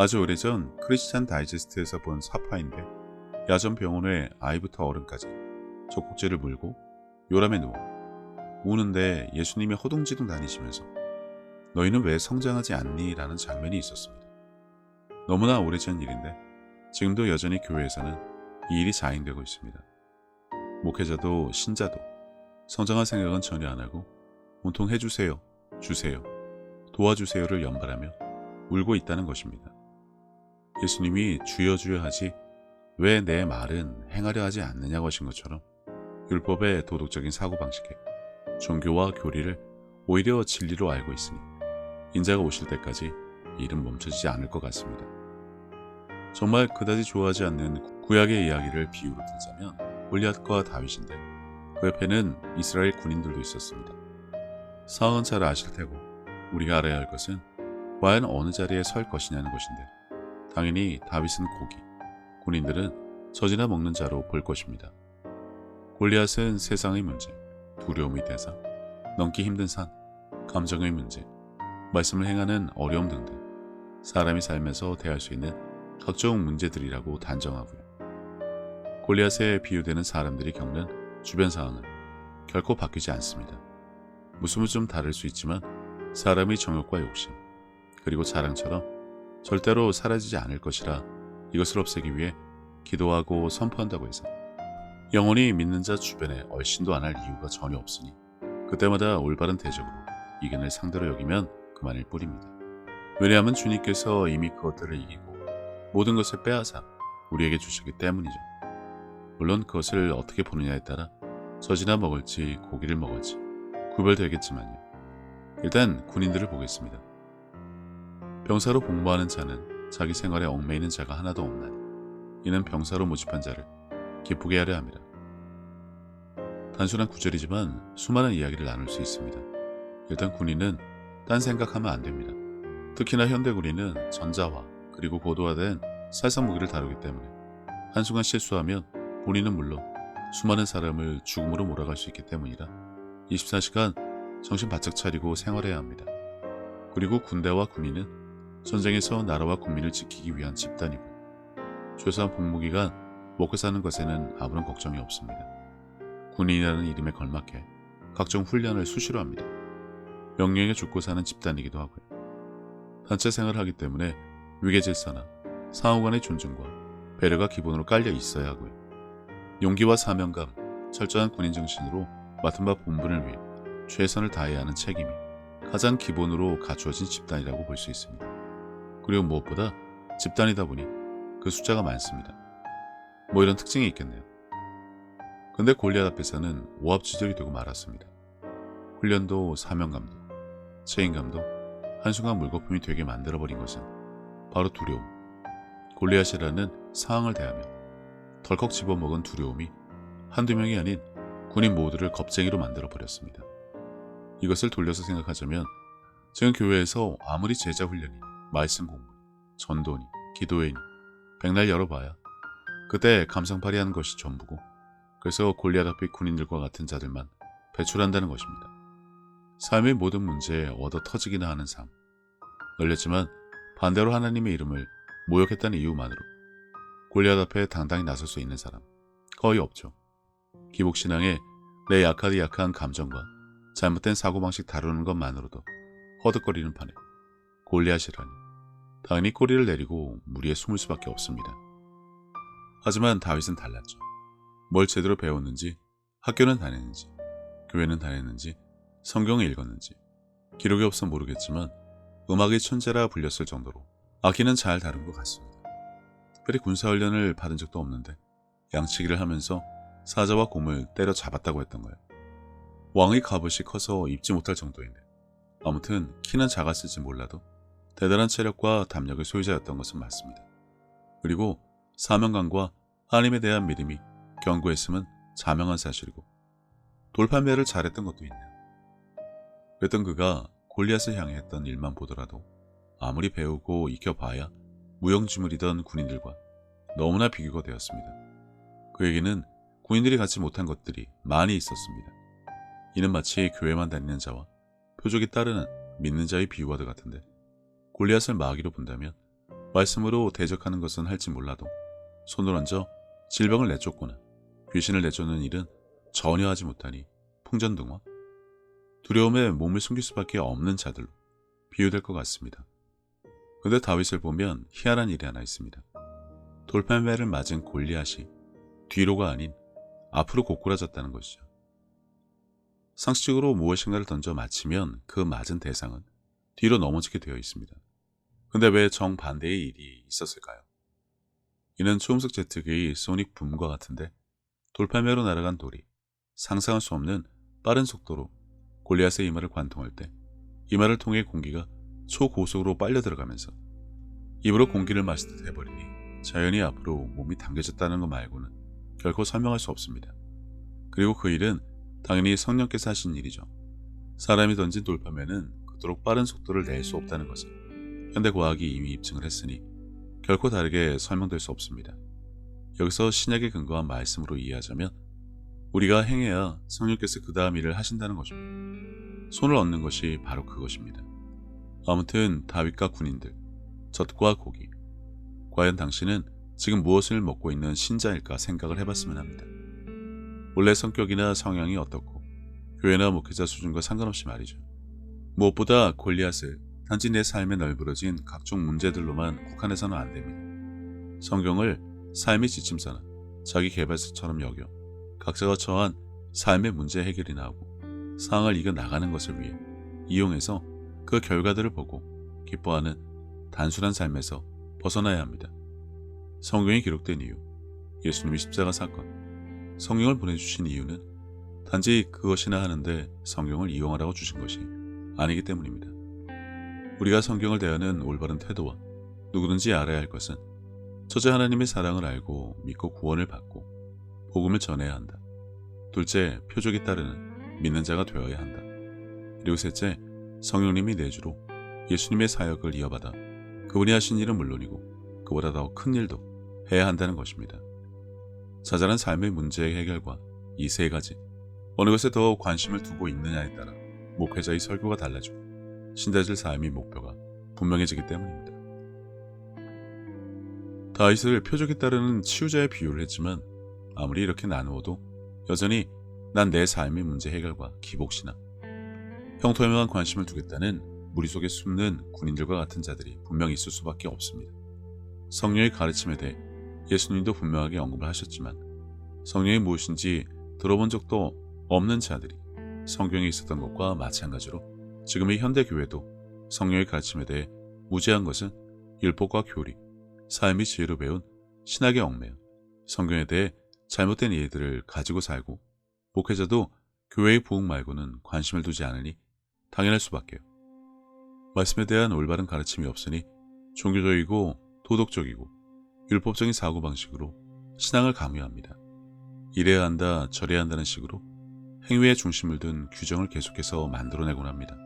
아주 오래전 크리스찬 다이제스트에서 본 사파인데 야전 병원에 아이부터 어른까지 젖꼭지를 물고 요람에 누워 우는데 예수님이 허둥지둥 다니시면서 너희는 왜 성장하지 않니? 라는 장면이 있었습니다. 너무나 오래전 일인데 지금도 여전히 교회에서는 이 일이 자행되고 있습니다. 목회자도 신자도 성장할 생각은 전혀 안 하고 온통 해주세요, 주세요, 도와주세요를 연발하며 울고 있다는 것입니다. 예수님이 주여 주여 하지 왜 내 말은 행하려 하지 않느냐고 하신 것처럼 율법의 도덕적인 사고방식에 종교와 교리를 오히려 진리로 알고 있으니 인자가 오실 때까지 이 일은 멈춰지지 않을 것 같습니다. 정말 그다지 좋아하지 않는 구약의 이야기를 비유로 들자면 골리앗과 다윗인데 그 옆에는 이스라엘 군인들도 있었습니다. 상황은 잘 아실 테고 우리가 알아야 할 것은 과연 어느 자리에 설 것이냐는 것인데 당연히 다윗은 고기, 군인들은 젖이나 먹는 자로 볼 것입니다. 골리앗은 세상의 문제, 두려움의 대상, 넘기 힘든 산, 감정의 문제, 말씀을 행하는 어려움 등등 사람이 살면서 대할 수 있는 각종 문제들이라고 단정하고요. 골리앗에 비유되는 사람들이 겪는 주변 상황은 결코 바뀌지 않습니다. 모습은 좀 다를 수 있지만 사람의 정욕과 욕심 그리고 자랑처럼 절대로 사라지지 않을 것이라 이것을 없애기 위해 기도하고 선포한다고 해서 영원히 믿는 자 주변에 얼씬도 안 할 이유가 전혀 없으니 그때마다 올바른 대적으로 이견을 상대로 여기면 그만일 뿐입니다. 왜냐하면 주님께서 이미 그것들을 이기고 모든 것을 빼앗아 우리에게 주셨기 때문이죠. 물론 그것을 어떻게 보느냐에 따라 젖이나 먹을지 고기를 먹을지 구별되겠지만요. 일단 군인들을 보겠습니다. 병사로 복무하는 자는 자기 생활에 얽매이는 자가 하나도 없나니 이는 병사로 모집한 자를 기쁘게 하려 합니다. 단순한 구절이지만 수많은 이야기를 나눌 수 있습니다. 일단 군인은 딴 생각하면 안 됩니다. 특히나 현대 군인은 전자화 그리고 고도화된 살상 무기를 다루기 때문에 한순간 실수하면 본인은 물론 수많은 사람을 죽음으로 몰아갈 수 있기 때문이라 24시간 정신 바짝 차리고 생활해야 합니다. 그리고 군대와 군인은 전쟁에서 나라와 국민을 지키기 위한 집단이고 최소한 복무기간 먹고 사는 것에는 아무런 걱정이 없습니다. 군인이라는 이름에 걸맞게 각종 훈련을 수시로 합니다. 명령에 죽고 사는 집단이기도 하고요. 단체 생활을 하기 때문에 위계 질서나 상호 간의 존중과 배려가 기본으로 깔려 있어야 하고요. 용기와 사명감, 철저한 군인 정신으로 맡은 바 본분을 위해 최선을 다해야 하는 책임이 가장 기본으로 갖추어진 집단이라고 볼 수 있습니다. 그리고 무엇보다 집단이다 보니 그 숫자가 많습니다. 뭐 이런 특징이 있겠네요. 근데 골리앗 앞에서는 오합지졸이 되고 말았습니다. 훈련도 사명감도 책임감도 한순간 물거품이 되게 만들어버린 것은 바로 두려움. 골리앗이라는 상황을 대하며 덜컥 집어먹은 두려움이 한두 명이 아닌 군인 모두를 겁쟁이로 만들어버렸습니다. 이것을 돌려서 생각하자면 지금 교회에서 아무리 제자 훈련이, 말씀 공부, 전도니, 기도회니 백날 열어봐야 그때 감상팔이하는 것이 전부고 그래서 골리앗 앞의 군인들과 같은 자들만 배출한다는 것입니다. 삶의 모든 문제에 얻어 터지기나 하는 삶. 널렸지만 반대로 하나님의 이름을 모욕했다는 이유만으로 골리앗 앞에 당당히 나설 수 있는 사람 거의 없죠. 기복신앙에 내 약하디 약한 감정과 잘못된 사고방식 다루는 것만으로도 허득거리는 판에 골리앗이라니 당연히 꼬리를 내리고 무리에 숨을 수밖에 없습니다. 하지만 다윗은 달랐죠. 뭘 제대로 배웠는지, 학교는 다녔는지, 교회는 다녔는지, 성경을 읽었는지, 기록이 없어 모르겠지만 음악의 천재라 불렸을 정도로 악기는 잘 다룬 것 같습니다. 특별히 군사훈련을 받은 적도 없는데 양치기를 하면서 사자와 곰을 때려 잡았다고 했던가요? 왕의 갑옷이 커서 입지 못할 정도인데 아무튼 키는 작았을지 몰라도 대단한 체력과 담력의 소유자였던 것은 맞습니다. 그리고 사명감과 하나님에 대한 믿음이 견고했음은 자명한 사실이고 돌판매를 잘했던 것도 있네요. 그랬던 그가 골리앗을 향해 했던 일만 보더라도 아무리 배우고 익혀봐야 무용지물이던 군인들과 너무나 비교가 되었습니다. 그에게는 군인들이 갖지 못한 것들이 많이 있었습니다. 이는 마치 교회만 다니는 자와 표적이 따르는 믿는 자의 비유와도 같은데 골리앗을 마귀로 본다면 말씀으로 대적하는 것은 할지 몰라도 손을 얹어 질병을 내쫓거나 귀신을 내쫓는 일은 전혀 하지 못하니 풍전등화 두려움에 몸을 숨길 수밖에 없는 자들로 비유될 것 같습니다. 근데 다윗을 보면 희한한 일이 하나 있습니다. 돌팔매를 맞은 골리앗이 뒤로가 아닌 앞으로 고꾸라졌다는 것이죠. 상식적으로 무엇인가를 던져 맞히면 그 맞은 대상은 뒤로 넘어지게 되어 있습니다. 근데 왜 정반대의 일이 있었을까요? 이는 초음속 제트기의 소닉 붐과 같은데 돌팔매로 날아간 돌이 상상할 수 없는 빠른 속도로 골리앗의 이마를 관통할 때 이마를 통해 공기가 초고속으로 빨려 들어가면서 입으로 공기를 마시듯 해버리니 자연히 앞으로 몸이 당겨졌다는 것 말고는 결코 설명할 수 없습니다. 그리고 그 일은 당연히 성령께서 하신 일이죠. 사람이 던진 돌파면은 그토록 빠른 속도를 낼 수 없다는 것을 현대 과학이 이미 입증을 했으니 결코 다르게 설명될 수 없습니다. 여기서 신약에 근거한 말씀으로 이해하자면 우리가 행해야 성령께서 그 다음 일을 하신다는 것입니다. 손을 얻는 것이 바로 그것입니다. 아무튼 다윗과 군인들, 젖과 고기. 과연 당신은 지금 무엇을 먹고 있는 신자일까 생각을 해봤으면 합니다. 원래 성격이나 성향이 어떻고 교회나 목회자 수준과 상관없이 말이죠. 무엇보다 골리앗을 단지 내 삶에 널브러진 각종 문제들로만 국한해서는 안 됩니다. 성경을 삶의 지침서나 자기 개발서처럼 여겨 각자가 처한 삶의 문제 해결이나 하고 상황을 이겨 나가는 것을 위해 이용해서 그 결과들을 보고 기뻐하는 단순한 삶에서 벗어나야 합니다. 성경에 기록된 이유, 예수님의 십자가 사건, 성경을 보내주신 이유는 단지 그것이나 하는데 성경을 이용하라고 주신 것이 아니기 때문입니다. 우리가 성경을 대하는 올바른 태도와 누구든지 알아야 할 것은 첫째 하나님의 사랑을 알고 믿고 구원을 받고 복음을 전해야 한다. 둘째, 표적에 따르는 믿는 자가 되어야 한다. 그리고 셋째, 성령님이 내주로 예수님의 사역을 이어받아 그분이 하신 일은 물론이고 그보다 더 큰 일도 해야 한다는 것입니다. 자잘한 삶의 문제의 해결과 이 세 가지 어느 것에 더 관심을 두고 있느냐에 따라 목회자의 설교가 달라지고 신자질 삶의 목표가 분명해지기 때문입니다. 다윗을 표적에 따르는 치유자의 비유를 했지만 아무리 이렇게 나누어도 여전히 난 내 삶의 문제 해결과 기복신앙, 형통에만 관심을 두겠다는 무리 속에 숨는 군인들과 같은 자들이 분명히 있을 수밖에 없습니다. 성령의 가르침에 대해 예수님도 분명하게 언급을 하셨지만 성령이 무엇인지 들어본 적도 없는 자들이 성경에 있었던 것과 마찬가지로 지금의 현대 교회도 성령의 가르침에 대해 무지한 것은 율법과 교리, 삶의 지혜로 배운 신학의 얽매여 성경에 대해 잘못된 이해들을 가지고 살고 목회자도 교회의 부흥 말고는 관심을 두지 않으니 당연할 수밖에요. 말씀에 대한 올바른 가르침이 없으니 종교적이고 도덕적이고 율법적인 사고방식으로 신앙을 강요합니다. 이래야 한다, 저래야 한다는 식으로 행위에 중심을 둔 규정을 계속해서 만들어내곤 합니다.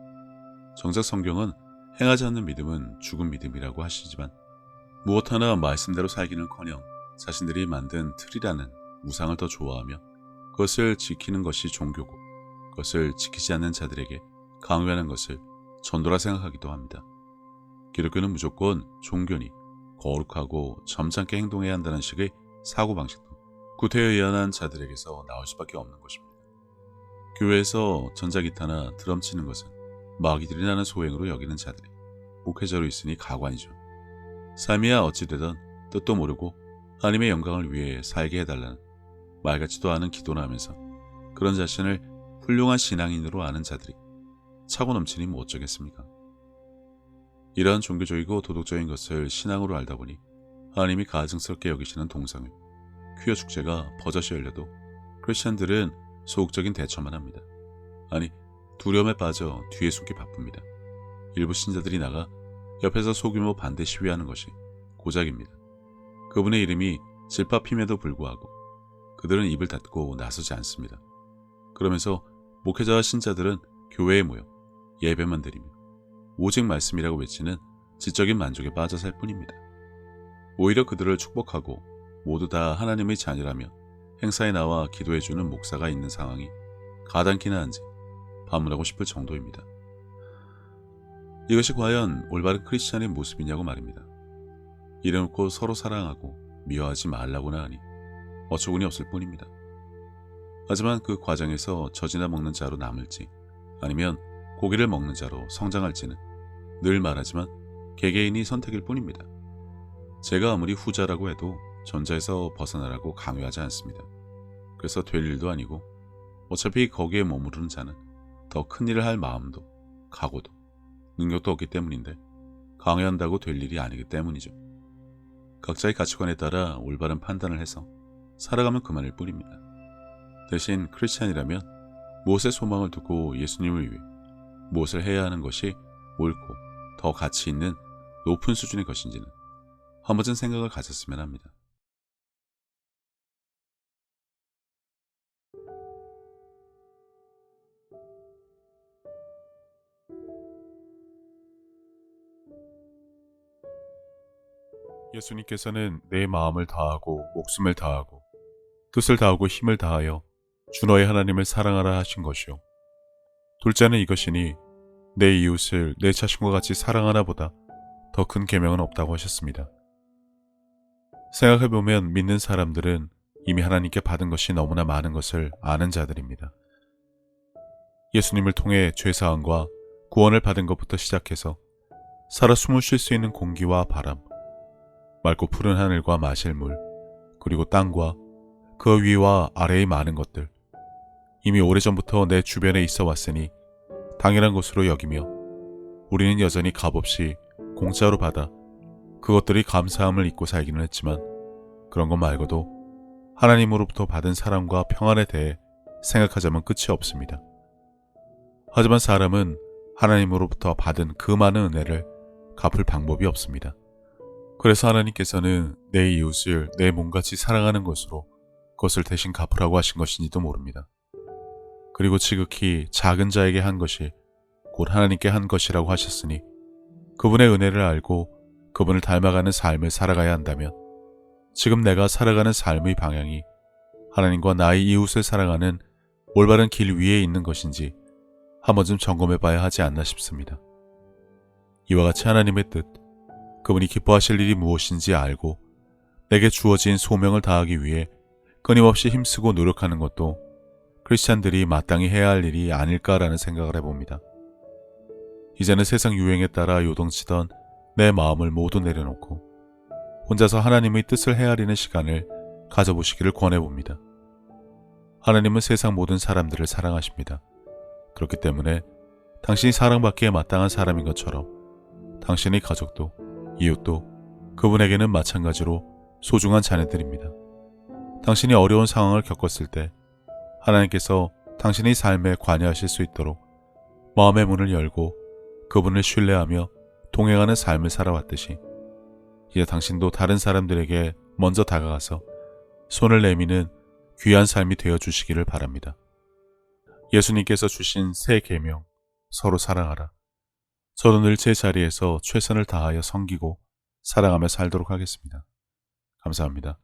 정작 성경은 행하지 않는 믿음은 죽은 믿음이라고 하시지만 무엇 하나 말씀대로 살기는커녕 자신들이 만든 틀이라는 우상을 더 좋아하며 그것을 지키는 것이 종교고 그것을 지키지 않는 자들에게 강요하는 것을 전도라 생각하기도 합니다. 기독교는 무조건 종교니 거룩하고 점잖게 행동해야 한다는 식의 사고방식도 구태에 의연한 자들에게서 나올 수밖에 없는 것입니다. 교회에서 전자기타나 드럼 치는 것은 마귀들이 나는 소행으로 여기는 자들이 목회자로 있으니 가관이죠. 삶이야 어찌되든 뜻도 모르고 하나님의 영광을 위해 살게 해달라는 말 같지도 않은 기도를 하면서 그런 자신을 훌륭한 신앙인으로 아는 자들이 차고 넘치니 뭐 어쩌겠습니까? 이러한 종교적이고 도덕적인 것을 신앙으로 알다 보니 하나님이 가증스럽게 여기시는 동상을 퀴어 축제가 버젓이 열려도 크리스천들은 소극적인 대처만 합니다. 아니 두려움에 빠져 뒤에 숨기 바쁩니다. 일부 신자들이 나가 옆에서 소규모 반대 시위하는 것이 고작입니다. 그분의 이름이 질파핌에도 불구하고 그들은 입을 닫고 나서지 않습니다. 그러면서 목회자와 신자들은 교회에 모여 예배만 드리며 오직 말씀이라고 외치는 지적인 만족에 빠져 살 뿐입니다. 오히려 그들을 축복하고 모두 다 하나님의 자녀라며 행사에 나와 기도해주는 목사가 있는 상황이 가당키나 한지 반문하고 싶을 정도입니다. 이것이 과연 올바른 크리스찬의 모습이냐고 말입니다. 이래놓고 서로 사랑하고 미워하지 말라고나 하니 어처구니 없을 뿐입니다. 하지만 그 과정에서 젖이나 먹는 자로 남을지 아니면 고기를 먹는 자로 성장할지는 늘 말하지만 개개인이 선택일 뿐입니다. 제가 아무리 후자라고 해도 전자에서 벗어나라고 강요하지 않습니다. 그래서 될 일도 아니고 어차피 거기에 머무르는 자는 더 큰 일을 할 마음도 각오도 능력도 없기 때문인데 강요한다고 될 일이 아니기 때문이죠. 각자의 가치관에 따라 올바른 판단을 해서 살아가면 그만일 뿐입니다. 대신 크리스찬이라면 무엇에 소망을 두고 예수님을 위해 무엇을 해야 하는 것이 옳고 더 가치 있는 높은 수준의 것인지는 한 번쯤 생각을 가졌으면 합니다. 예수님께서는 내 마음을 다하고 목숨을 다하고 뜻을 다하고 힘을 다하여 주 너의 하나님을 사랑하라 하신 것이요. 둘째는 이것이니 내 이웃을 내 자신과 같이 사랑하나 보다 더 큰 계명은 없다고 하셨습니다. 생각해 보면 믿는 사람들은 이미 하나님께 받은 것이 너무나 많은 것을 아는 자들입니다. 예수님을 통해 죄사함과 구원을 받은 것부터 시작해서 살아 숨을 쉴 수 있는 공기와 바람, 맑고 푸른 하늘과 마실 물, 그리고 땅과 그 위와 아래의 많은 것들. 이미 오래전부터 내 주변에 있어 왔으니 당연한 것으로 여기며 우리는 여전히 값없이 공짜로 받아 그것들이 감사함을 잊고 살기는 했지만 그런 것 말고도 하나님으로부터 받은 사랑과 평안에 대해 생각하자면 끝이 없습니다. 하지만 사람은 하나님으로부터 받은 그 많은 은혜를 갚을 방법이 없습니다. 그래서 하나님께서는 내 이웃을 내 몸같이 사랑하는 것으로 그것을 대신 갚으라고 하신 것인지도 모릅니다. 그리고 지극히 작은 자에게 한 것이 곧 하나님께 한 것이라고 하셨으니 그분의 은혜를 알고 그분을 닮아가는 삶을 살아가야 한다면 지금 내가 살아가는 삶의 방향이 하나님과 나의 이웃을 사랑하는 올바른 길 위에 있는 것인지 한 번쯤 점검해 봐야 하지 않나 싶습니다. 이와 같이 하나님의 뜻, 그분이 기뻐하실 일이 무엇인지 알고 내게 주어진 소명을 다하기 위해 끊임없이 힘쓰고 노력하는 것도 크리스찬들이 마땅히 해야 할 일이 아닐까라는 생각을 해봅니다. 이제는 세상 유행에 따라 요동치던 내 마음을 모두 내려놓고 혼자서 하나님의 뜻을 헤아리는 시간을 가져보시기를 권해봅니다. 하나님은 세상 모든 사람들을 사랑하십니다. 그렇기 때문에 당신이 사랑받기에 마땅한 사람인 것처럼 당신의 가족도 이웃도 그분에게는 마찬가지로 소중한 자녀들입니다. 당신이 어려운 상황을 겪었을 때 하나님께서 당신의 삶에 관여하실 수 있도록 마음의 문을 열고 그분을 신뢰하며 동행하는 삶을 살아왔듯이 이제 당신도 다른 사람들에게 먼저 다가가서 손을 내미는 귀한 삶이 되어 주시기를 바랍니다. 예수님께서 주신 새 계명 서로 사랑하라. 저도 늘 제 자리에서 최선을 다하여 섬기고 사랑하며 살도록 하겠습니다. 감사합니다.